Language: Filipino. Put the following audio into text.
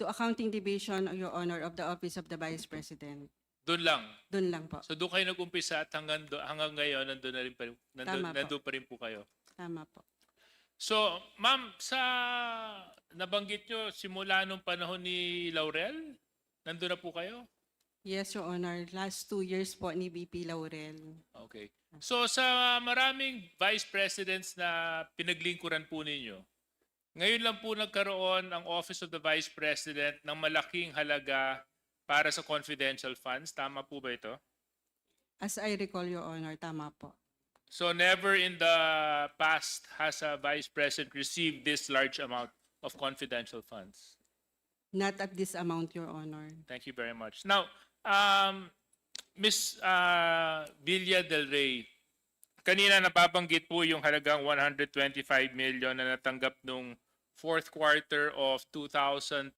To Accounting Division, Your Honor, of the Office of the Vice President. Doon lang. Doon lang po. So doon kayo nag-umpisa at hanggang, do, hanggang ngayon nandun, na rin pa, nandun, Tama po. nandun pa rin po kayo. Tama po. So, ma'am, sa nabanggit nyo, simula nung panahon ni Laurel, nandun na po kayo? Yes, Your Honor. Last two years po ni VP Laurel. Okay. So sa maraming vice presidents na pinaglingkuran po ninyo, ngayon lang po nagkaroon ang Office of the Vice President ng malaking halaga para sa confidential funds. Tama po ba ito? As I recall, Your Honor, tama po. So never in the past has a vice president received this large amount of confidential funds. Not at this amount, Your Honor. Thank you very much. Now, um, Ms. Uh, Villa Del Rey, kanina napabanggit po yung halagang 125 million na natanggap nung fourth quarter of 2021